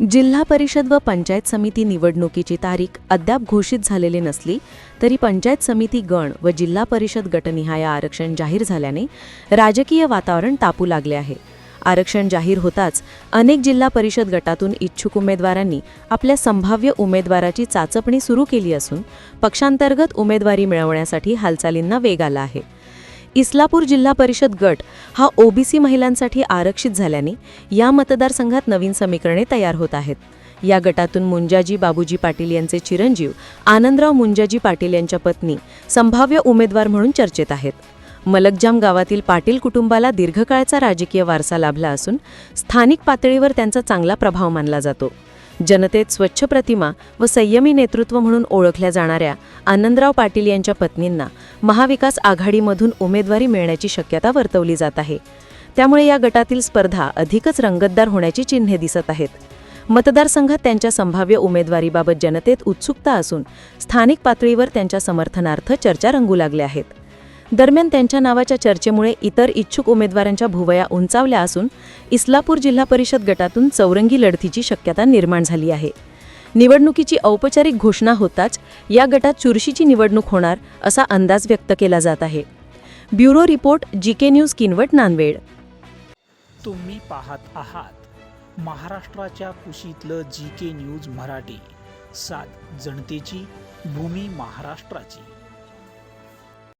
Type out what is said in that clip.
जिल्हा परिषद व पंचायत समिती निवडणुकीची तारीख अद्याप घोषित झालेली नसली तरी पंचायत समिती गण व जिल्हा परिषद गटनिहाय आरक्षण जाहीर झाल्याने राजकीय वातावरण तापू लागले आहे. आरक्षण जाहीर होताच अनेक जिल्हा परिषद गटातून इच्छुक उमेदवारांनी आपल्या संभाव्य उमेदवाराची चाचपणी सुरू केली असून पक्षांतर्गत उमेदवारी मिळवण्यासाठी हालचालींना वेग आला आहे. इस्लापूर जिल्हा परिषद गट हा ओबीसी महिलांसाठी आरक्षित झाल्याने या मतदारसंघात नवीन समीकरणे तयार होत आहेत. या गटातून मुंजाजी बाबूजी पाटील यांचे चिरंजीव आनंदराव मुंजाजी पाटील यांच्या पत्नी संभाव्य उमेदवार म्हणून चर्चेत आहेत. मलकजाम गावातील पाटील कुटुंबाला दीर्घकाळचा राजकीय वारसा लाभला असून स्थानिक पातळीवर त्यांचा चांगला प्रभाव मानला जातो. जनतेत स्वच्छ प्रतिमा व संयमी नेतृत्व म्हणून ओळखल्या जाणाऱ्या आनंदराव पाटील यांच्या पत्नींना महाविकास आघाडीमधून उमेदवारी मिळण्याची शक्यता वर्तवली जात आहे. त्यामुळे या गटातील स्पर्धा अधिकच रंगतदार होण्याची चिन्हे दिसत आहेत. मतदारसंघात त्यांच्या संभाव्य उमेदवारीबाबत जनतेत उत्सुकता असून स्थानिक पातळीवर त्यांच्या समर्थनार्थ चर्चा रंगू लागल्या आहेत. दरम्यान त्यांच्या नावाच्या चर्चेमुळे इतर इच्छुक उमेदवारांच्या भुवया उंचावल्या असून इस्लापूर जिल्हा परिषद गटातून चौरंगी लढतीची शक्यता निर्माण झाली आहे. निवडणुकीची औपचारिक घोषणा होताच या गटात चुरशीची निवडणूक होणार असा अंदाज व्यक्त केला जात आहे. Bureau report G K news Kinwat Nanded. तुम्ही पाहत आहात महाराष्ट्राच्या कुशीतलं जी के न्यूज मराठी. सात जनतेची भूमी महाराष्ट्राची.